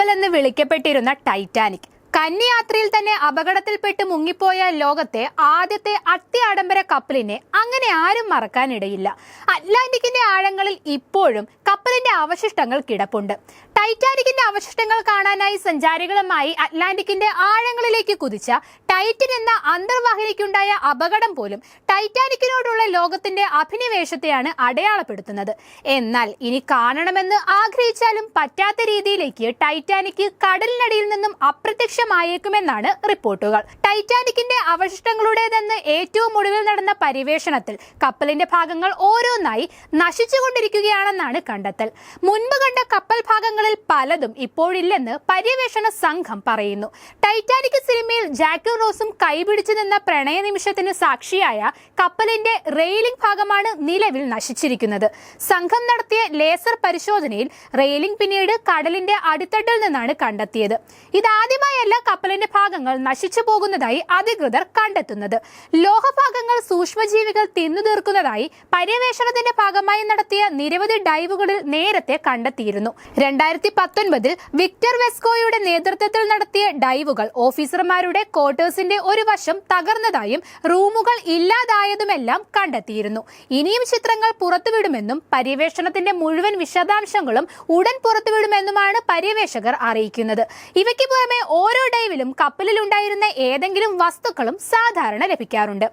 കപ്പലെന്ന് വിളിക്കപ്പെട്ടിരുന്ന Titanic. കന്യാത്രയിൽ തന്നെ അപകടത്തിൽപ്പെട്ട് മുങ്ങിപ്പോയ ലോകത്തെ ആദ്യത്തെ അത്യാഡംബര കപ്പലിനെ അങ്ങനെ ആരും മറക്കാനിടയില്ല. അറ്റ്ലാന്റിക്കിന്റെ ആഴങ്ങളിൽ ഇപ്പോഴും കപ്പലിന്റെ അവശിഷ്ടങ്ങൾ കിടപ്പുണ്ട്. ടൈറ്റാനിക്കിന്റെ അവശിഷ്ടങ്ങൾ കാണാനായി സഞ്ചാരികളുമായി അറ്റ്ലാന്റിക്കിന്റെ ആഴങ്ങളിലേക്ക് കുതിച്ച ടൈറ്റൻ എന്ന അന്തർവാഹിനിക്കുണ്ടായ അപകടം പോലും ടൈറ്റാനിക്കിനോടുള്ള ലോകത്തിന്റെ അഭിനിവേശത്തെയാണ് അടയാളപ്പെടുത്തുന്നത്. എന്നാൽ ഇനി കാണണമെന്ന് ആഗ്രഹിച്ചാലും പറ്റാത്ത രീതിയിലേക്ക് ടൈറ്റാനിക്ക് കടലിനടിയിൽ നിന്നും അപ്രത്യക്ഷമായേക്കുമെന്നാണ് റിപ്പോർട്ടുകൾ. ടൈറ്റാനിക്കിന്റെ അവശിഷ്ടങ്ങളുടേതെന്ന് ഏറ്റവും ഒടുവിൽ നടന്ന പരിവേഷണത്തിൽ കപ്പലിന്റെ ഭാഗങ്ങൾ ഓരോന്നായി നശിച്ചുകൊണ്ടിരിക്കുകയാണെന്നാണ് കണ്ടെത്തൽ. മുൻപ് കണ്ട കപ്പൽ ഭാഗങ്ങളിൽ പലതും ഇപ്പോഴില്ലെന്ന് പര്യവേഷണ സംഘം പറയുന്നു. ടൈറ്റാനിക് സിനിമയിൽ ജാക്കി റോസും കൈപിടിച്ചു നിന്ന പ്രണയ നിമിഷത്തിന് സാക്ഷിയായ കപ്പലിന്റെ റെയിലിംഗ് ഭാഗമാണ് നിലവിൽ നശിച്ചിരിക്കുന്നത്. സംഘം നടത്തിയ ലേസർ പരിശോധനയിൽ റെയിലിംഗ് പിന്നീട് കടലിന്റെ അടിത്തട്ടിൽ നിന്നാണ് കണ്ടെത്തിയത്. ഇതാദ്യമായല്ല കപ്പലിന്റെ ഭാഗങ്ങൾ നശിച്ചു പോകുന്നതായി അധികൃതർ കണ്ടെത്തുന്നത്. ലോഹഭാഗങ്ങൾ സൂക്ഷ്മജീവികൾ തിന്നു തീർക്കുന്നതായി പര്യവേഷണത്തിന്റെ ഭാഗമായി നടത്തിയ നിരവധി ഡൈവുകളിൽ നേരത്തെ കണ്ടെത്തിയിരുന്നു. രണ്ടായിരത്തി പത്തൊൻപതിൽ വിക്ടർ വെസ്കോയുടെ നേതൃത്വത്തിൽ നടത്തിയ ഡൈവുകൾ ഓഫീസർമാരുടെ ക്വാർട്ടേഴ്സിന്റെ ഒരു വശം തകർന്നതായും റൂമുകൾ ഇല്ലാതായതുമെല്ലാം കണ്ടെത്തിയിരുന്നു. ഇനിയും ചിത്രങ്ങൾ പുറത്തുവിടുമെന്നും പര്യവേഷണത്തിന്റെ മുഴുവൻ വിശദാംശങ്ങളും ഉടൻ പുറത്തുവിടുമെന്നുമാണ് പര്യവേഷകർ അറിയിക്കുന്നത്. ഇവയ്ക്ക് പുറമെ ഓരോ ഡൈവിലും കപ്പലിലുണ്ടായിരുന്ന ഏതെങ്കിലും വസ്തുക്കളും സാധാരണ ലഭിക്കാറുണ്ട്.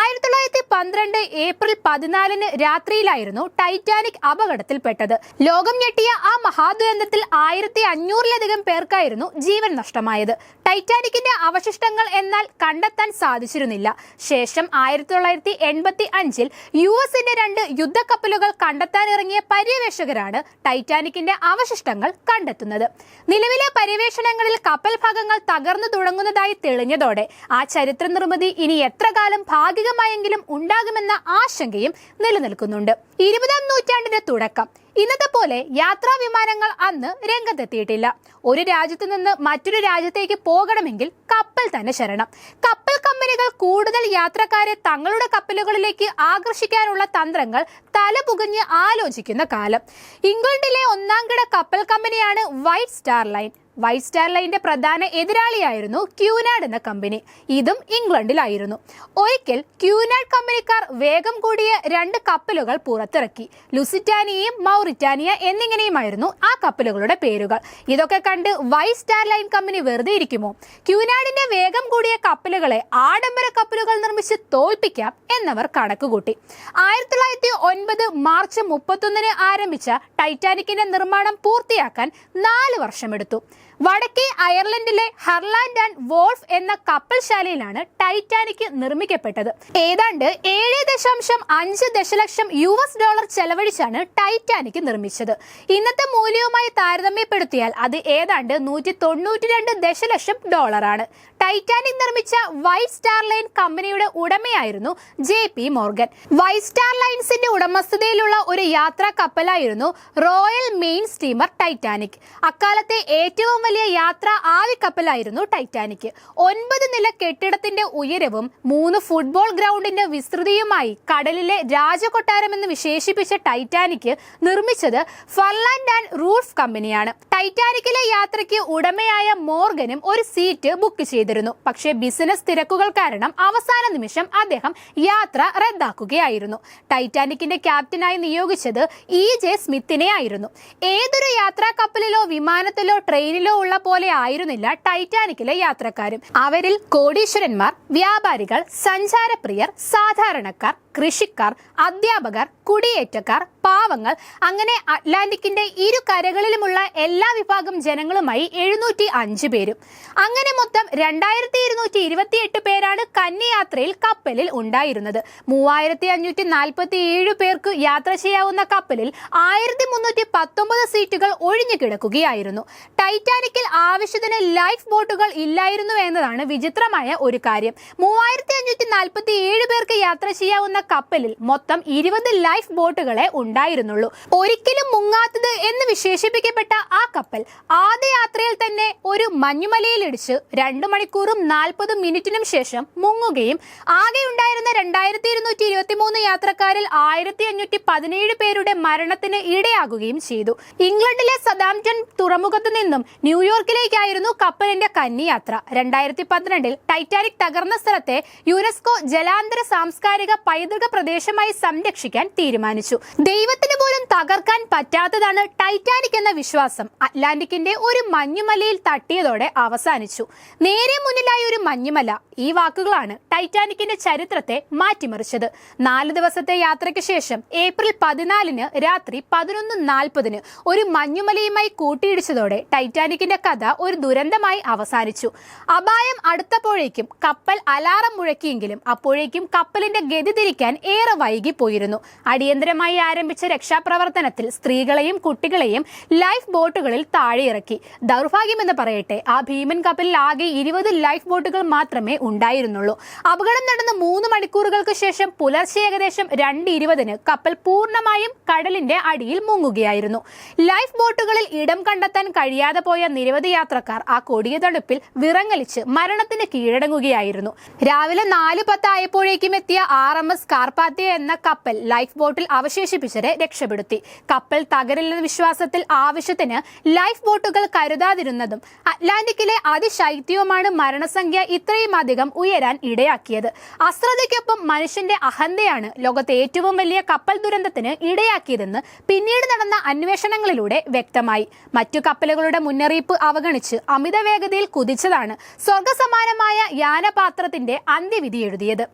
ആയിരത്തി തൊള്ളായിരത്തി പന്ത്രണ്ട് ഏപ്രിൽ പതിനാലിന് രാത്രിയിലായിരുന്നു ടൈറ്റാനിക് അപകടത്തിൽപ്പെട്ടത്. ലോകം ഞെട്ടിയ ആ മഹാദുരന്തത്തിൽ ആയിരത്തി അഞ്ഞൂറിലധികം പേർക്കായിരുന്നു ജീവൻ നഷ്ടമായത്. ടൈറ്റാനിക്കിന്റെ അവശിഷ്ടങ്ങൾ എന്നാൽ കണ്ടെത്താൻ സാധിച്ചിരുന്നില്ല. ശേഷം ആയിരത്തി തൊള്ളായിരത്തി എൺപത്തി അഞ്ചിൽ യു എസിന്റെ രണ്ട് യുദ്ധക്കപ്പലുകൾ കണ്ടെത്താനിറങ്ങിയ പര്യവേഷകരാണ് ടൈറ്റാനിക്കിന്റെ അവശിഷ്ടങ്ങൾ കണ്ടെത്തുന്നത്. നിലവിലെ പര്യവേഷണങ്ങളിൽ കപ്പൽ ഭാഗങ്ങൾ തകർന്നു തുടങ്ങുന്നതായി തെളിഞ്ഞതോടെ ആ ചരിത്ര നിർമ്മിതി ഇനി എത്ര കാലം ഭാഗികമായെങ്കിലും ഉണ്ടാകുമെന്ന ആശങ്കയും നിലനിൽക്കുന്നുണ്ട്. ഇരുപതാം നൂറ്റാണ്ടിന്റെ തുടക്കം. ഇന്നത്തെ പോലെ യാത്രാ വിമാനങ്ങൾ അന്ന് രംഗത്തെത്തിയിട്ടില്ല. ഒരു രാജ്യത്തു നിന്ന് മറ്റൊരു രാജ്യത്തേക്ക് പോകണമെങ്കിൽ കപ്പൽ തന്നെ ശരണം. കപ്പൽ കമ്പനികൾ കൂടുതൽ യാത്രക്കാരെ തങ്ങളുടെ കപ്പലുകളിലേക്ക് ആകർഷിക്കാനുള്ള തന്ത്രങ്ങൾ തലപുകഞ്ഞ് ആലോചിക്കുന്ന കാലം. ഇംഗ്ലണ്ടിലെ ഒന്നാം കിട കപ്പൽ കമ്പനിയാണ് White Star Line. White Star ലൈന്റെ പ്രധാന എതിരാളിയായിരുന്നു ക്യൂനാഡ് എന്ന കമ്പനി. ഇതും ഇംഗ്ലണ്ടിലായിരുന്നു. ഒരിക്കൽ ക്യൂനാഡ് കമ്പനിക്കാർ വേഗം കൂടിയ രണ്ട് കപ്പലുകൾ പുറത്തിറക്കി. ലുസിറ്റാനിയയും മൗറിറ്റാനിയ എന്നിങ്ങനെയുമായിരുന്നു ആ കപ്പലുകളുടെ പേരുകൾ. ഇതൊക്കെ കണ്ട് വൈറ്റ് സ്റ്റാർ ലൈൻ കമ്പനി വെറുതെ ഇരിക്കുമോ? ക്യൂനാഡിന്റെ വേഗം കൂടിയ കപ്പലുകളെ ആഡംബര കപ്പലുകൾ നിർമ്മിച്ച് തോൽപ്പിക്കാം എന്നവർ കണക്കുകൂട്ടി. ആയിരത്തി തൊള്ളായിരത്തി ഒൻപത് മാർച്ച് മുപ്പത്തൊന്നിന് ആരംഭിച്ച ടൈറ്റാനിക്കിന്റെ നിർമ്മാണം പൂർത്തിയാക്കാൻ നാല് വർഷമെടുത്തു. വടക്കേ അയർലൻഡിലെ ഹർലാൻഡ് ആൻഡ് വോൾഫ് എന്ന കപ്പൽശാലയിലാണ് ടൈറ്റാനിക് നിർമ്മിക്കപ്പെട്ടത്. ഏതാണ്ട് ഏഴ് ദശാംശം അഞ്ച് ദശലക്ഷം യു എസ് ഡോളർ ചെലവഴിച്ചാണ് ടൈറ്റാനിക് നിർമ്മിച്ചത്. ഇന്നത്തെ മൂല്യവുമായി താരതമ്യപ്പെടുത്തിയാൽ അത് ഏതാണ്ട് നൂറ്റി തൊണ്ണൂറ്റി രണ്ട് ദശലക്ഷം ഡോളറാണ് ടൈറ്റാനിക് നിർമ്മിച്ച വൈറ്റ് സ്റ്റാർ ലൈൻ കമ്പനിയുടെ ഉടമയായിരുന്നു J P Morgan. White Star ലൈൻസിന്റെ ഉടമസ്ഥതയിലുള്ള ഒരു യാത്രാ കപ്പലായിരുന്നു റോയൽ മെയിൻ സ്റ്റീമർ ടൈറ്റാനിക്. അക്കാലത്തെ ഏറ്റവും വലിയ യാത്രാ ആവിക്കപ്പലായിരുന്നു ടൈറ്റാനിക്. ഒൻപത് നില കെട്ടിടത്തിന്റെ ഉയരവും മൂന്ന് ഫുട്ബോൾ ഗ്രൗണ്ടിന്റെ വിസ്തൃതിയുമായി കടലിലെ രാജകൊട്ടാരം എന്ന് വിശേഷിപ്പിച്ച ടൈറ്റാനിക് നിർമ്മിച്ചത് ഫർലാൻഡ് ആൻഡ് റൂഫ് കമ്പനിയാണ്. ടൈറ്റാനിക്കിലെ യാത്രയ്ക്ക് ഉടമയായ മോർഗനും ഒരു സീറ്റ് ബുക്ക് ചെയ്തിരുന്നു. പക്ഷേ ബിസിനസ് തിരക്കുകൾ കാരണം അവസാന നിമിഷം അദ്ദേഹം യാത്ര റദ്ദാക്കുകയായിരുന്നു. ടൈറ്റാനിക്കിന്റെ ക്യാപ്റ്റനായി നിയോഗിച്ചത് ഇ ജെ സ്മിത്തിനെ ആയിരുന്നു ഏതൊരു യാത്രാ കപ്പലിലോ വിമാനത്തിലോ ട്രെയിനിലോ ഉള്ള പോലെ ആയിരുന്നില്ല ടൈറ്റാനിക്കിലെ യാത്രക്കാരും. അവരിൽ കോടീശ്വരന്മാർ വ്യാപാരികൾ സഞ്ചാരപ്രിയർ സാധാരണക്കാർ കൃഷിക്കാർ അധ്യാപകർ കുടിയേറ്റക്കാർ പാവങ്ങൾ അങ്ങനെ അറ്റ്ലാന്റിക്കിന്റെ ഇരു കരകളിലുമുള്ള എല്ലാ വിഭാഗം ജനങ്ങളുമായി എഴുന്നൂറ്റി അഞ്ച് പേരും. അങ്ങനെ മൊത്തം രണ്ടായിരത്തി ഇരുന്നൂറ്റി ഇരുപത്തി എട്ട് പേരാണ് കന്യയാത്രയിൽ കപ്പലിൽ ഉണ്ടായിരുന്നത്. മൂവായിരത്തി അഞ്ഞൂറ്റി നാൽപ്പത്തി ഏഴ് പേർക്ക് യാത്ര ചെയ്യാവുന്ന കപ്പലിൽ ആയിരത്തി മുന്നൂറ്റി പത്തൊമ്പത് സീറ്റുകൾ ഒഴിഞ്ഞു കിടക്കുകയായിരുന്നു. ടൈറ്റാനിക്കിൽ ആവശ്യത്തിന് ലൈഫ് ബോട്ടുകൾ ഇല്ലായിരുന്നു എന്നതാണ് വിചിത്രമായ ഒരു കാര്യം. മൂവായിരത്തി അഞ്ഞൂറ്റി നാൽപ്പത്തി ഏഴ് പേർക്ക് യാത്ര ചെയ്യാവുന്ന കപ്പലിൽ മൊത്തം ഇരുപത് ലൈഫ് ബോട്ടുകളെ ഉണ്ടായിരുന്നുള്ളൂ. ഒരിക്കലും മുങ്ങാത്തത് എന്ന് വിശേഷിപ്പിക്കപ്പെട്ട ആ കപ്പൽ ആദ്യ യാത്രയിൽ തന്നെ ഒരു മഞ്ഞുമലയിലിടിച്ച് രണ്ടു മണിക്കൂറും നാൽപ്പത് മിനിറ്റിനും ശേഷം മുങ്ങുകയും ആകെ ഉണ്ടായിരുന്ന രണ്ടായിരത്തി ഇരുന്നൂറ്റി ഇരുപത്തി മൂന്ന് യാത്രക്കാരിൽ ആയിരത്തി അഞ്ഞൂറ്റി പതിനേഴ് പേരുടെ മരണത്തിന് ഇടയാകുകയും ചെയ്തു. ഇംഗ്ലണ്ടിലെ സദാംറ്റൺ തുറമുഖത്ത് നിന്നും ന്യൂയോർക്കിലേക്കായിരുന്നു കപ്പലിന്റെ കന്നിയാത്ര. രണ്ടായിരത്തി പന്ത്രണ്ടിൽ ടൈറ്റാനിക് തകർന്ന സ്ഥലത്തെ യുനെസ്കോ ജലാന്തര സാംസ്കാരിക പൈതൃക പ്രദേശമായി സംരക്ഷിക്കാൻ തീരുമാനിച്ചു. ദൈവത്തിന് പോലും തകർക്കാൻ പറ്റാത്തതാണ് ടൈറ്റാനിക് എന്ന വിശ്വാസം. അറ്റ്ലാന്റിക്കിന്റെ ഒരു മഞ്ഞുമലയിൽ തട്ടിയതോടെ അവസാനിച്ചു. നേരെ മുന്നിലായ ഒരു മഞ്ഞുമല. ഈ വാക്കുകളാണ് ടൈറ്റാനിക്കിന്റെ ചരിത്രത്തെ മാറ്റിമറിച്ചത്. നാല് ദിവസത്തെ യാത്രയ്ക്ക് ശേഷം ഏപ്രിൽ പതിനാലിന് രാത്രി പതിനൊന്ന് നാൽപ്പതിന് ഒരു മഞ്ഞുമലയുമായി കൂട്ടിയിടിച്ചതോടെ ടൈറ്റാനിക്കിന്റെ കഥ ഒരു ദുരന്തമായി അവസാനിച്ചു. അപായം അടുത്തപ്പോഴേക്കും കപ്പൽ അലാറം മുഴക്കിയെങ്കിലും അപ്പോഴേക്കും കപ്പലിന്റെ ഗതി തിരിക്കാൻ ഏറെ വൈകിപ്പോയിരുന്നു. അടിയന്തരമായി ആരംഭിച്ച രക്ഷാപ്രവർത്തനത്തിൽ സ്ത്രീകളെയും കുട്ടികളെയും ലൈഫ് ബോട്ടുകളിൽ താഴെ ഇറക്കി ദൗർഭാഗ്യമെന്ന് പറയട്ടെ ആ ഭീമൻ കപ്പലിൽ ആകെ ഇരുപത് ലൈഫ് ബോട്ടുകൾ മാത്രമേ ഉണ്ടായിരുന്നുള്ളൂ. അപകടം നടന്ന മൂന്ന് മണിക്കൂറുകൾക്ക് ശേഷം പുലർച്ചെ ഏകദേശം രണ്ട് ഇരുപതിന് കപ്പൽ പൂർണമായും കടലിന്റെ അടിയിൽ മുങ്ങുകയായിരുന്നു. ലൈഫ് ബോട്ടുകളിൽ ഇടം കണ്ടെത്താൻ കഴിയാതെ പോയ നിരവധി യാത്രക്കാർ ആ കൊടിയ തണുപ്പിൽ വിറങ്ങലിച്ച് മരണത്തിന് കീഴടങ്ങുകയായിരുന്നു. രാവിലെ നാല് പത്തായപ്പോഴേക്കും എത്തിയ ആർ എം എസ് കാർപ്പാത്തിയ എന്ന കപ്പൽ ലൈഫ് ബോട്ടിൽ അവശേഷിപ്പിച്ചവരെ രക്ഷപ്പെടുത്തി. കപ്പൽ തകരില്ലെന്ന വിശ്വാസത്തിൽ ആവശ്യത്തിന് ലൈഫ് ബോട്ടുകൾ കരുതാതിരുന്നതും അറ്റ്ലാന്റിക്കിലെ അതിശൈത്യവുമാണ് മരണസംഖ്യ ഇത്രയും അധികം ഉയരാൻ ഇടയാക്കിയത്. അശ്രദ്ധയ്ക്കൊപ്പം മനുഷ്യന്റെ അഹന്തയാണ് ലോകത്തെ ഏറ്റവും വലിയ കപ്പൽ ദുരന്തത്തിന് ഇടയാക്കിയതെന്ന് പിന്നീട് നടന്ന അന്വേഷണങ്ങളിലൂടെ വ്യക്തമായി. മറ്റു കപ്പലുകളുടെ മുന്നറിയിപ്പ് അവഗണിച്ച് അമിത വേഗതയിൽ കുതിച്ചതാണ് സ്വർഗസമാനമായ യാനപാത്രത്തിന്റെ അന്ത്യവിധി എഴുതിയത്.